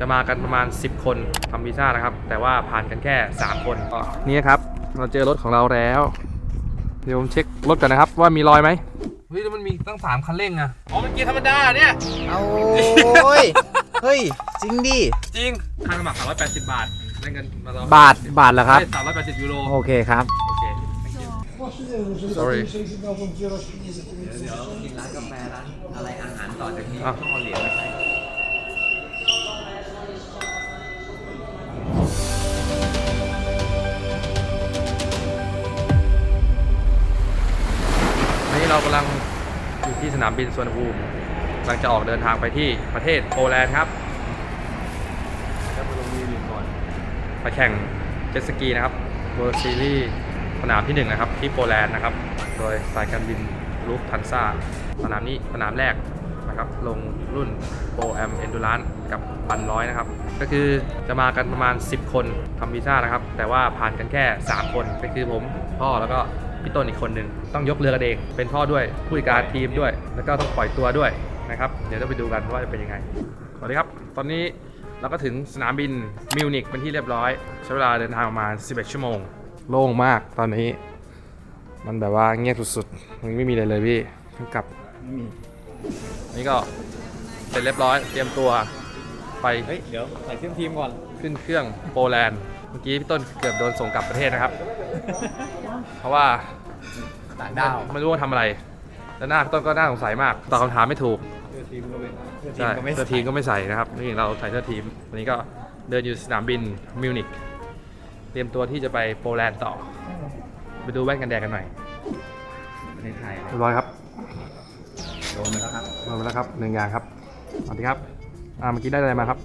จะมากันประมาณ 10 คนทำวีซ่านะครับ แต่ว่าผ่านกันแค่ 3 คนนี่ครับ เราเจอรถของเราแล้ว เดี๋ยวผมเช็ครถกันนะครับ ว่ามีรอยไหมเฮ้ยมันมีตั้ง 3 คันเร่งอะอ๋อมันเกียร์ธรรมดาเนี่ยเอาโอ้ย เฮ้ย จริงดิ จริงค่าสมัคร380 บาทได้เงินมาแล้วบาท บาทเหรอครับสามร้อยแปดสิบยูโรโอเคครับ โอเค sorry ร้านกาแฟร้านอะไรอาหารต่อจากนี้อะต้องเอาเหรียญมาใส่ นามบินสวนภูมิกำลังจะออกเดินทางไปที่ประเทศโปแลนด์ครับไปแข่งเจ็ตสกีนะครับ World Series สนามที่หนึ่งนะครับ ที่โปแลนด์นะครับ โดยสายการบินลูฟทันซ่าสนามนี้สนามแรกนะครับ ลงรุ่นโปรแอมเอนดูรานกับปันร้อยนะครับ ก็คือจะมากันประมาณ 10 คนทำวีซ่านะครับ แต่ว่าผ่านกันแค่ 3 คน ก็คือผมพ่อแล้วก็ พี่ต้นอีกคนหนึ่งต้องยกเรือกันเอง เป็นพ่อด้วยผู้จัดการทีมด้วย แล้วก็ต้องปล่อยตัวด้วยนะครับ เดี๋ยวเราไปดูกันว่าจะเป็นยังไงสวัสดีครับ ตอนนี้เราก็ถึงสนามบินมิวนิกเป็นที่เรียบร้อยใช้เวลาเดินทางประมาณ 11 ชั่วโมง โล่งมากตอนนี้ มันแบบว่าเงียบสุดๆมันไม่มีอะไรเลยพี่เพิ่งกลับนี่ก็เสร็จเรียบร้อย เตรียมตัวไปเฮ้ยเดี๋ยวใส่เครื่องทีมก่อน ขึ้นเครื่องโปแลนด์เมื่อกี้พี่ต้นเกือบโดนส่งกลับประเทศนะครับ เพราะว่าต่างดาวไม่รู้ว่าทำอะไร แล้วหน้าพี่ต้นก็น่าสงสัยมากตอบคำถามไม่ถูกเสื้อทีมก็ไม่เสื้อทีมใช่ก็ไม่เสื้อทีมก็ไม่ใส่นะครับนี่เราใส่เสื้อทีมวันนี้ก็เดินอยู่สนามบินมิวนิกเตรียมตัวที่จะไปโปแลนด์ต่อ ไปดูแว่นกันแดดกันหน่อยในไทยเรียบร้อยครับโดนไปแล้วครับมาแล้วครับหนึ่งอย่างครับสวัสดีครับอ่าเมื่อกี้ได้อะไรมาครับ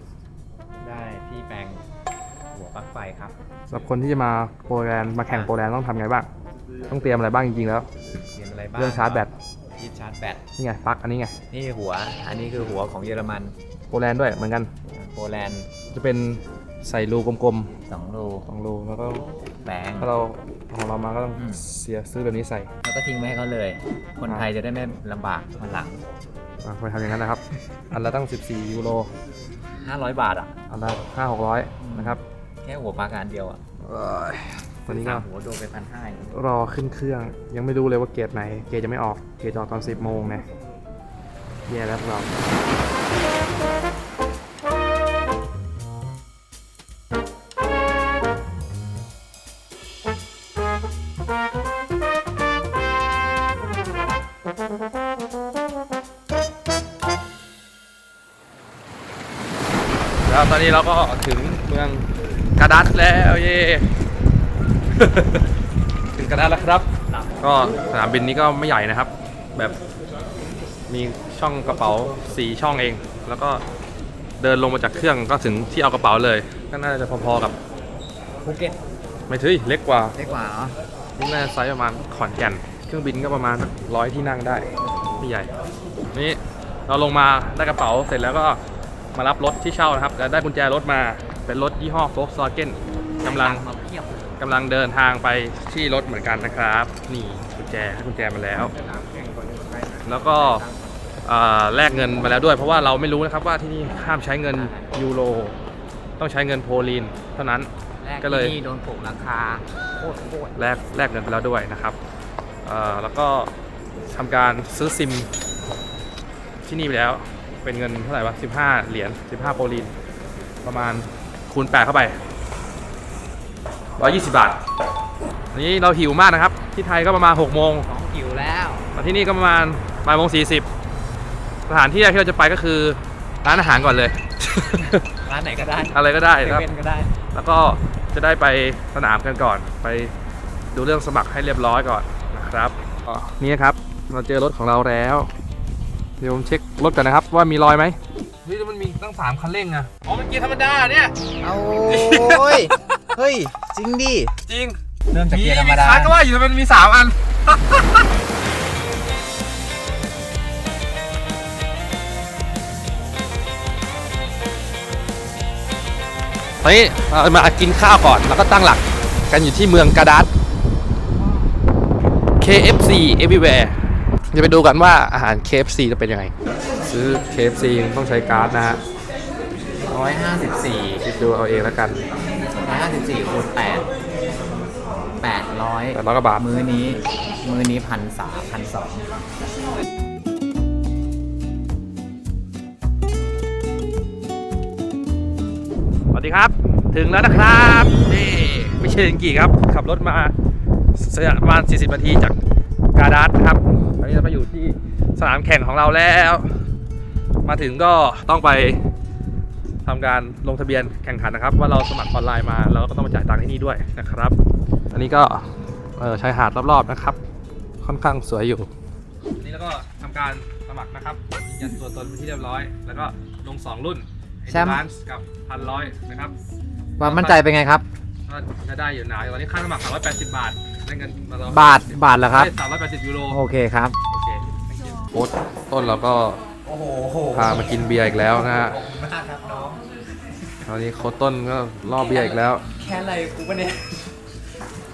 ปลั๊กไฟครับ สำหรับคนที่จะมาโปแลนด์มาแข่งโปแลนด์ต้องทำไงบ้าง ต้องเตรียมอะไรบ้างจริงๆแล้ว เรียนอะไรบ้างเรื่องชาร์จแบตที่ชาร์จแบต นี่ไงปลั๊กอันนี้ไง นี่หัว อันนี้คือหัวของเยอรมัน โปแลนด์ด้วยเหมือนกัน โปแลนด์จะเป็นใส่รูกลมสองรูๆสองรูแล้วก็แปลง ถ้าเราเอาของเรามาก็ต้องอืม เสียซื้อแบบนี้ใส่แล้วก็ทิ้งไว้ให้เขาเลย คนไทยจะได้ไม่ลำบากวันหลัง อะไปทำอย่างนั้นนะครับ อันละตั้ง 14 ยูโร 500 บาทอะ อันละ5 600นะครับ แค่หัวปลั๊กอันเดียวอะเอ้ยตอนนี้ก็สามหัวโดนไปพันห้ารอขึ้นเครื่อง ยังไม่รู้เลยว่าเกตไหน เกตจะไม่ออก เกตจะออกตอน 10โมงเนี่ยแย่แล้วพวกเรา แล้วตอนนี้เราก็ถึงเมือง กาดัสแล้วเย่ถึงกาดัสแล้วครับ ก็สนามบินนี้ก็ไม่ใหญ่นะครับ แบบมีช่องกระเป๋าสี่ช่องเอง แล้วก็เดินลงมาจากเครื่องก็ถึงที่เอากระเป๋าเลย ก็น่าจะพอๆกับภูเก็ตไม่ถึงเล็กกว่าเล็กกว่าเหรอนี่น่าจะไซส์ประมาณขอนแก่นเครื่องบินก็ประมาณร้อยที่นั่งได้ไม่ใหญ่ นี่เราลงมาได้กระเป๋าเสร็จแล้วก็มารับรถที่เช่านะครับแล้วได้กุญแจรถมา เป็นรถยี่ห้อ Volkswagen กำลังมาเพียบกำลังเดินทางไปที่รถเหมือนกันนะครับ นี่กุญแจให้กุญแจมาแล้ว แล้วก็อ่าแลกเงินมาแล้วด้วย เพราะว่าเราไม่รู้นะครับว่าที่นี่ห้ามใช้เงินยูโร ต้องใช้เงินโพลีนเท่านั้น แรกก็เลย ที่นี่โดนโกงราคาโคตรโคตรแลกแลกเงินไปแล้วด้วยนะครับเอ่อแล้วก็ทำการซื้อซิมที่นี่ไปแล้ว เป็นเงินเท่าไหร่วะ15 เหรียญ15โปรลีนประมาณ คูณ8เข้าไป120บาทอันนี้เราหิวมากนะครับ ที่ไทยก็ประมาณ6โมงของหิวแล้วมาที่นี่ก็ประมาณบ่ายโมง40สถานที่แรกที่เราจะไปก็คือร้านอาหารก่อนเลย ร้านไหนก็ได้อะไรก็ได้เซครับเว่นก็ได้ แล้วก็จะได้ไปสนามกันก่อน ไปดูเรื่องสมัครให้เรียบร้อยก่อนนะครับนี่ครับ เราเจอรถของเราแล้ว เดี๋ยวผมเช็ครถกันนะครับ ว่ามีรอยไหมเฮ้ยมันมีตั้งสามคันเร่งอะอ๋อมันเกียร์ธรรมดาเนี่ย เอาโอ้ย เฮ้ย จริงดิ จริงเริ่มจากเกียร์ธรรมดาคันก็ว่าอยู่ทำไมมันมีสามอัน ตอนนี้เรามากินข้าวก่อนแล้วก็ตั้งหลักกันอยู่ที่เมืองกาดัส KFC everywhere จะไปดูกันว่าอาหาร KFC จะเป็นยังไง ซื้อ KFC ต้องใช้การ์ดนะฮะร้อยห้าสิบสี่คิดดูเอาเองแล้วกัน ร้อยห้าสิบสี่คูณแปดแปดร้อยแปดร้อยกว่าบาท มื้อนี้ มื้อนี้พันสามพันสองสวัสดีครับ ถึงแล้วนะครับนี่ไม่ใช่ลิงกี่ครับ ขับรถมาประมาณ40 นาทีจากกาดาสนะครับต อนนี้เราก็อยู่ที่สนามแข่งของเราแล้ว มาถึงก็ต้องไปทำการลงทะเบียนแข่งขันนะครับ ว่าเราสมัครออนไลน์มาเราก็ต้องมาจ่ายตังค์ที่นี่ด้วยนะครับ อันนี้ก็เอ่อชายหาดรอบๆนะครับ ค่อนข้างสวยอยู่อันนี้แล้วก็ทำการสมัครนะครับยืนยันตัวตนเป็นที่เรียบร้อย แล้วก็ลง 2 รุ่น Advance กับพันร้อยนะครับความมั่นใจเป็นไงครับก็จะได้อยู่หนาตอนนี้ค่าสมัคร380 บาท ได้เงินมาแล้วบาทบาทเหรอครับได้380ยูโรโอเคครับ โอเคโค้ดต้นเราก็พามากินเบียร์อีกแล้วนะฮะมากครับน้องตอนนี้โค้ดต้นก็ล่อเบียร์อีกแล้วแค่อะไรกูปะเนี่ย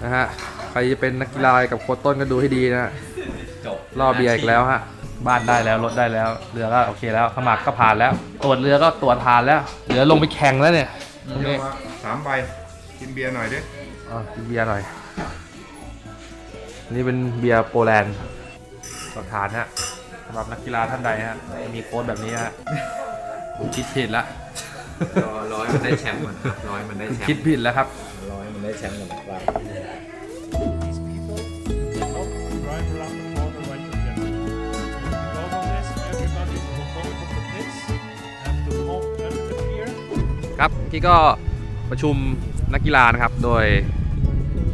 นะฮะใครจะเป็นนักกีฬากับโค้ดต้นก็ดูให้ดีนะฮะจบล่อเบียร์อีกแล้วฮะบ้านได้แล้วรถได้แล้วเรือก็โอเคแล้วสมัครก็ผ่านแล้ว ตรวจเรือก็ตรวจผ่านแล้วเหลือลงไปแข่งแล้วเนี่ยตรงเดี๋ยวนี้มาสามใบกินเบียร์หน่อยดิอะกินเบียร์หน่อยอั นนี้เป็นเบียร์โปแลนด์หลักฐานฮะสำหรับนักกีฬาท่านใดฮะมีโค้ดแบบนี้ฮะผมคิดผิดละร้อยมันได้แชมป์มันร้อยมันได้แชมคิดป์ผิดแล้วครับร้อยมันได้แชมป์กันไป these people not drive around the corner right to get Because of this, everybody will go from the pits and to home and the pier. ครับที่ก็ประชุมนักกีฬานะครับ โดย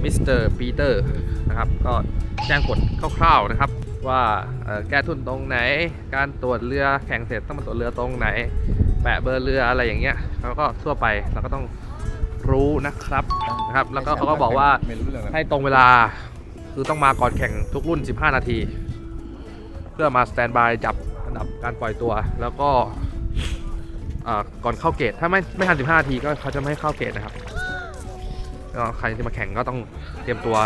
มิสเตอร์ปีเตอร์ นะครับ ก็แจ้งกฎคร่าวๆนะครับ ว่าเอ่อแก้ทุนตรงไหน การตรวจเรือแข่งเสร็จต้องมาตรวจเรือตรงไหน แปะเบอร์เรืออะไรอย่างเงี้ยแล้วก็ทั่วไปเราก็ต้องรู้นะครับนะครับ แล้วก็เขาก็บอกว่าไม่รู้เรื่องอะไรให้ตรงเวลาคือต้องมาก่อนแข่งทุกรุ่น 15 นาที เพื่อมาสแตนบายจับอันดับการปล่อยตัวแล้วก็อ่าก่อนเข้าเกตถ้าไม่ไม่ทัน 15 นาทีก็เขาจะไม่ให้เข้าเกตนะครับก็ใครที่มาแข่งก็ต้องเตรียมตัว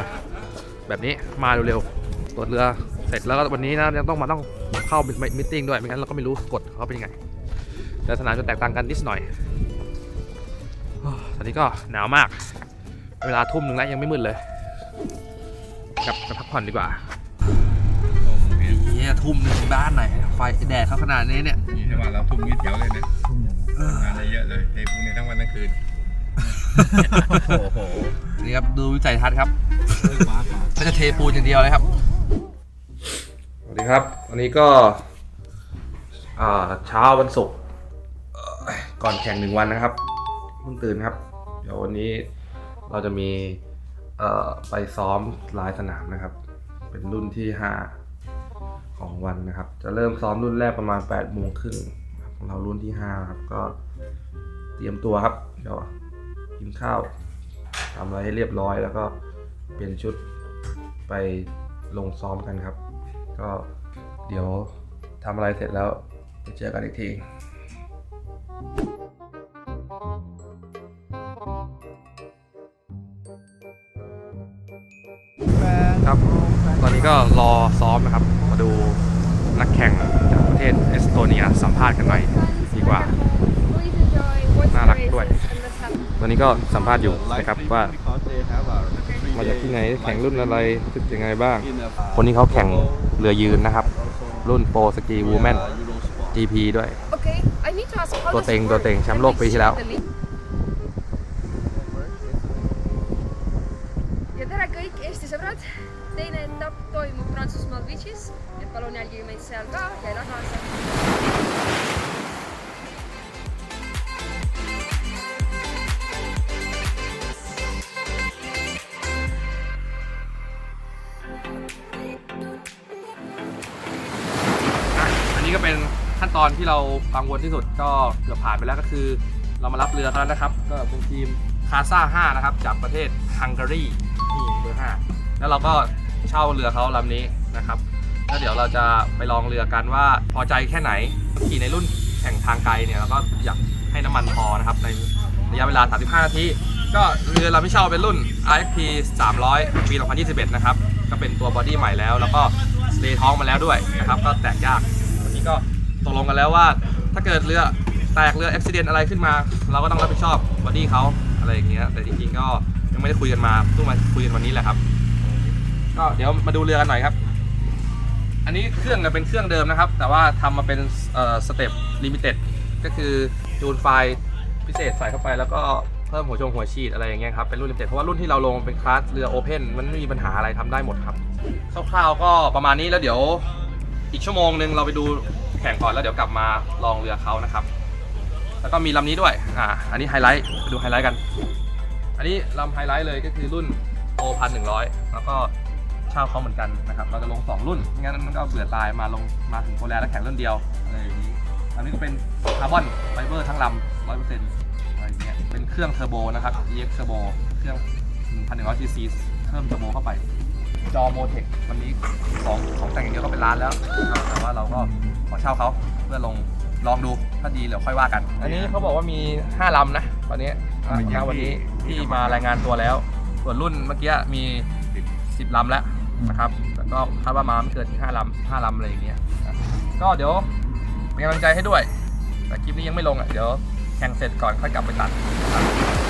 แบบนี้มาเร็วๆตรวจเรือเสร็จแล้วก็วันนี้นะยังต้องมาต้องเข้ามิทติ้งด้วยไม่งั้นเราก็ไม่รู้กฎเขาเป็นยังไง แต่สนามจะแตกต่างกันนิดหน่อยโอ้ตอนนี้ก็หนาวมาก เวลาทุ่มหนึ่งแล้วยังไม่มืดเลยกลับไปพักผ่อนดีกว่าเฮียทุ่มหนึ่งบ้านไหนไฟแดดเข้าขนาดนี้เนี่ยนี่ถ้าว่าเราทุ่มนี้แถวเลยนะงานอะไรเยอะเลยเทพวกนี้ทั้งวันทั้งคืนโอ้โหนี่ครับดูวิสัยทัศน์ครับ ก็จะเทปูนอย่างเดียวเลยครับสวัสดีครับวันนี้ก็เช้าวันศุกร์ก่อนแข่งหนึ่งวันนะครับเพิ่งตื่นครับ เดี๋ยววันนี้เราจะมีเอไปซ้อมลายสนามนะครับ เป็นรุ่นที่ 5 ของวันนะครับ จะเริ่มซ้อมรุ่นแรกประมาณ8โมงครึ่งของเรารุ่นที่ 5 ครับ ก็เตรียมตัวครับ เดี๋ยวกินข้าวทำอะไรให้เรียบร้อยแล้วก็เปลี่ยนชุด ไปลงซ้อมกันครับ ก็เดี๋ยวทำอะไรเสร็จแล้วไปเจอกันอีกทีครับ ตอนนี้ก็รอซ้อมนะครับ มาดูนักแข่งจากประเทศเอสโตเนียสัมภาษณ์กันหน่อยดีกว่า น่ารักด้วย ตอนนี้ก็สัมภาษณ์อยู่นะครับว่า มาจากที่ไหนแข่งรุ่นอะไรรู้สึกยังไงบ้าง คนนี้เขาแข่งเรือยืนนะครับ รุ่นโปรสกีวูแมน GP ด้วย Okay, I need to ask how ตัว does เต็ง it ตัว work? เต็งแชมป์โลกปีที่แล้ว ja tere kõik Eesti sõbrad! teine etapp toimub Prantsusmaal Vichy's, et palun jälgige meid seal ka ja elage kaasa! ตอนที่เรากังวลที่สุดก็เกือบผ่านไปแล้วก็คือ เรามารับเรือเขาแล้วนะครับ ก็เป็นทีมคาซ่า5นะครับจากประเทศฮังการีนี่เบอร์5แล้วเราก็เช่าเรือเขาลำนี้นะครับแล้วเดี๋ยวเราจะไปลองเรือกันว่าพอใจแค่ไหนขี่ในรุ่นแข่งทางไกลเนี่ยเราก็อยากให้น้ำมันพอนะครับในระยะเวลา 35 นาที ก็เรือเราไม่เช่าเป็นรุ่น RFP 300 ปี 2021 นะครับ ก็เป็นตัวบอดี้ใหม่แล้ว แล้วก็เลท้องมาแล้วด้วยนะครับ ก็แตกยากวันนี้ก็ ตกลงกันแล้วว่า ถ้าเกิดเรือแตกเรืออุบิเหตุอะไรขึ้นมา เราก็ต้องรับผิดชอบบอดี้เขาอะไรอย่างเงี้ยแต่จริงๆก็ยังไม่ได้คุยกันมาเพิ่งมาคุยกันวันนี้แหละครับ ก็เดี๋ยวมาดูเรือกันหน่อยครับ อันนี้เครื่องเนี่ยเป็นเครื่องเดิมนะครับ แต่ว่าทำมาเป็นสเต็ปลิมิเต็ดก็คือจูนไฟล์พิเศษใส่เข้าไปแล้วก็เพิ่มหัวชงหัวฉีดอะไรอย่างเงี้ยครับเป็นรุ่นลิมิเต็ดเพราะว่ารุ่นที่เราลงเป็นคลาสเรือโอเพนมันไม่มีปัญหาอะไรทำได้หมดครับคร่าวๆก็ประมาณนี้แล้วเดี๋ยวอีกชั่วโมงหนึ่งเราไปดู แข่งก่อนแล้วเดี๋ยวกลับมาลองเรือเขานะครับ แล้วก็มีลำนี้ด้วย อ่า อันนี้ไฮไลท์ไปดูไฮไลท์กัน อันนี้ลำไฮไลท์เลยก็คือรุ่น O พันหนึ่งร้อยแล้วก็เช่าเขาเหมือนกันนะครับ เราจะลง 2 รุ่นไม่งั้นมันก็เบื่อตายมาลงมาถึงโปรแลนด์แล้วแข่งรุ่นเดียวอะไรอย่างนี้ อันนี้ก็เป็นคาร์บอนไฟเบอร์ทั้งลำร้อยเปอร์เซ็นต์อะไรอย่างเงี้ย เป็นเครื่องเทอร์โบนะครับ EX Turbo เครื่อง1,100 cc เพิ่มเทอร์โบเข้าไปจอโมเทควันนี้ของของแต่งอย่างเดียวก็เป็นล้านแล้ว แต่ว่าเราก็ ขอเช่าเขาเพื่อลงลองดูถ้าดีเดี๋ยวค่อยว่ากัน อันนี้เขาบอกว่ามี 5ลำนะตอนนี้มันเยอะณวันนี้ที่มารายงานตัวแล้ว ส่วนรุ่นเมื่อกี้มี 10ลำแล้วนะครับแล้วก็คาดว่ามาไม่เกินที่5ลำ15ลำอะไรอย่างเงี้ยนะก็เดี๋ยวเป็นกำลังใจให้ด้วย แต่คลิปนี้ยังไม่ลงอะเดี๋ยวแข่งเสร็จก่อนค่อยกลับไปตัดนะครับ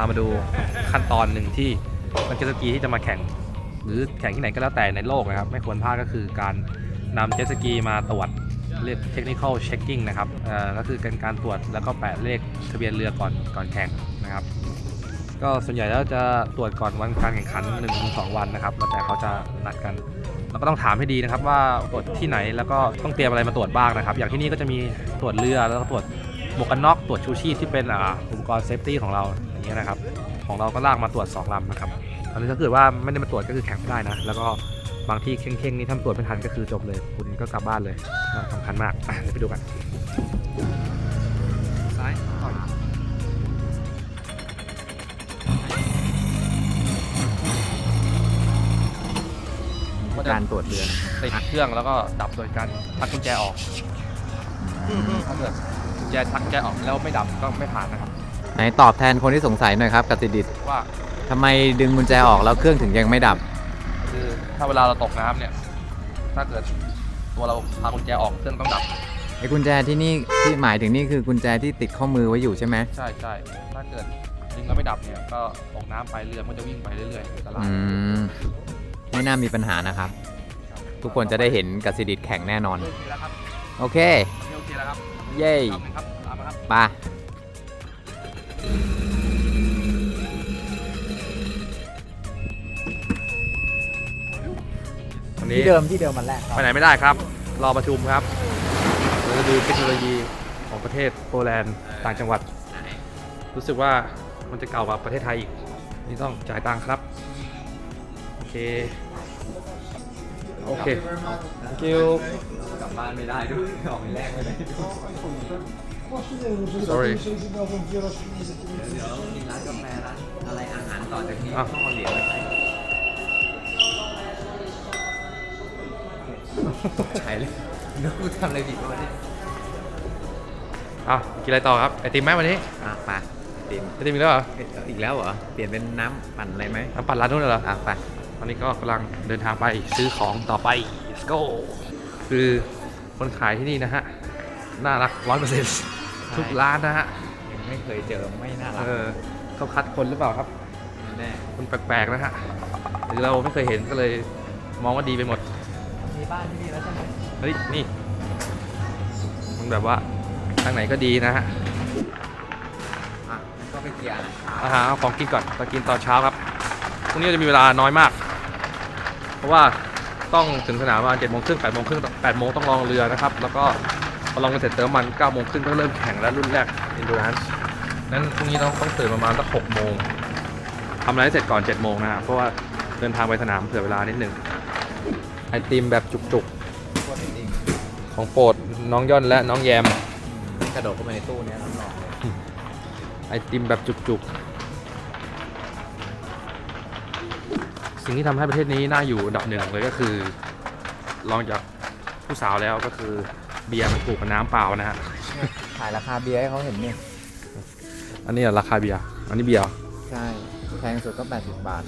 ามาดูขั้นตอนหนึ่งที่นักเจ็ตสกีที่จะมาแข่ง หรือแข่งที่ไหนก็แล้วแต่ในโลกนะครับ ไม่ควรพลาดก็คือการนำเจ็ตสกีมาตรวจเรียก technical checking นะครับก็คือการการตรวจแล้วก็แปะเลขทะเบียนเรือก่อนก่อนแข่งนะครับ ก็ส่วนใหญ่แล้วจะตรวจก่อนวันการแข่งขัน1นถึงสวันนะครับแล้วแต่เขาจะนัดกันเราก็ต้องถามให้ดีนะครับว่าตรวจที่ไหนแล้วก็ต้องเตรียมอะไรมาตรวจบ้างนะครับ อย่างที่นี่ก็จะมีตรวจเรือแล้วก็ตรวจหมวกกันน็อกตรวจชูชีพที่เป็นอุปกรณ์เซฟตี้ของเรา อย่างเงี้ยนะครับ ของเราก็ลากมาตรวจ2ลำนะครับอันนี้ถ้าเกิดว่าไม่ได้มาตรวจก็คือแข่งไม่ได้นะ แล้วก็บางที่เข่งๆนี่ถ้าตรวจไม่ทันก็คือจบเลย คุณก็กลับบ้านเลยก็สำคัญมากอะเดี๋ยวไปดูกันซ้ายขวาการตรวจเรือนะติดเครื่องแล้วก็ดับโดยการชักกุญแจออก ถ้าเกิดกุญแจชักกุญแจออกแล้วไม่ดับก็ไม่ผ่านนะครับ ไหนตอบแทนคนที่สงสัยหน่อยครับกสิดิตว่าทำไมดึงกุญแจออกแล้วเครื่องถึงยังไม่ดับ คือถ้าเวลาเราตกน้ำเนี่ย ถ้าเกิดตัวเราพากุญแจออกเครื่องต้องดับ ไอ้กุญแจที่นี่ที่หมายถึงนี่คือกุญแจที่ติดข้อมือไว้อยู่ใช่ไหมใช่ใช่ถ้าเกิดดึงแล้วไม่ดับเนี่ยก็ตกน้ำไปเรือมันจะวิ่งไปเรื่อยๆอันตรายอืมไม่น่ามีปัญหานะครับ ทุกคนจะได้เห็นกสิดิตแข่งแน่นอนโอเคแล้วครับโอเคโอเคแล้วครับ เย้รอบหนึ่งครับตามมาครับ ไป วันนี้ที่เดิมที่เดิมมันแรกครับ ไปไหนไม่ได้ครับ รอประชุมครับเราจะดูเทคโนโลยีของประเทศโปแลนด์ต่างจังหวัด รู้สึกว่ามันจะเก่ากว่าประเทศไทยอีก นี่ต้องจ่ายตังค์ครับ โอเค โอเค thank you กลับบ้านไม่ได้ด้วยออกไม่แรกไม่ได้ sorry เดี๋ยวกินร้านกาแฟร้านอะไรอาหารต่อจากนี้อะ ต้องเอาเหรียญมาใช้ใช่เลยนึกว่าทำอะไรผิดวะเนี่ยอะกินอะไรต่อครับไอติมไหมวันนี้อะไปเปลี่ยนไอติมอีกแล้วเหรออีกแล้วเหรอ เปลี่ยนเป็นน้ำปั่นอะไรไหมน้ำปั่นร้านนู้นเหรออะไปตอนนี้ก็กำลังเดินทางไปซื้อของต่อไป let's go คือคนขายที่นี่นะฮะน่ารักร้อยเปอร์เซ็นต์ ทุกร้านนะฮะยังไม่เคยเจอไม่น่ารักเออเขาคัดคนหรือเปล่าครับ แน่คนแปลกๆนะฮะหรือเราไม่เคยเห็นก็เลยมองว่าดีไปหมดมีบ้านที่นี่แล้วใช่ไหมเฮ้ยนี่ มันแบบว่าทางไหนก็ดีนะฮะอะก็ไปเกียร์นะอาหารเอาของกินก่อนตอนกินตอนเช้าครับพรุ่งนี้จะมีเวลาน้อยมาก เพราะว่าต้องถึงสนามประมาณเจ็ดโมงครึ่งแปดโมงครึ่งแปดโมงต้องลองเรือนะครับ แล้วก็ พอลองกันเสร็จเติมน้ำมันเก้าโมงครึ่งก็เริ่มแข่งแล้วรุ่นแรก endurance นั้นพรุ่งนี้ต้องต้องตื่นประมาณสักหกโมงทำอะไรให้เสร็จก่อนเจ็ดโมงนะฮะเพราะว่าเดินทางไปสนามเผื่อเวลานิดหนึ่งไอติมแบบจุกๆ ของโปรดน้องย่อนและน้องแยมกระโดดเข้าไปในตู้เนี้ยรับรองเลยไอติมแบบจุกๆ สิ่งที่ทำให้ประเทศนี้น่าอยู่อันดับหนึ่งเลยก็คือรองจากผู้สาวแล้วก็คือ เบียร์มันถูกกว่าน้ำเปล่านะฮะถ่ายราคาเบียร์ให้เขาเห็นเนี่ย อันนี้เหรอราคาเบียร์ อันนี้เบียร์เหรอใช่ แพงสุดก็ 80 บาท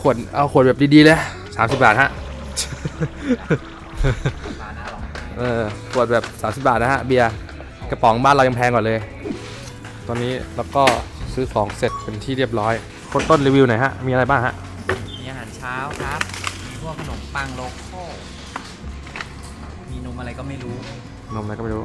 ขวด เอาขวดแบบดีๆเลยสามสิบบาทฮะราคาหน้าร้องไห้เออ ขวดแบบ30บาทนะฮะ เบียร์ กระป๋องบ้านเรายังแพงกว่าเลย ตอนนี้เราก็ซื้อของเสร็จเป็นที่เรียบร้อยโค้ดต้นรีวิวหน่อยฮะ มีอะไรบ้างฮะ มีอาหารเช้าครับ มีพวกขนมปังโลโก้มีนมอะไรก็ไม่รู้ นมอะไรก็ไม่รู้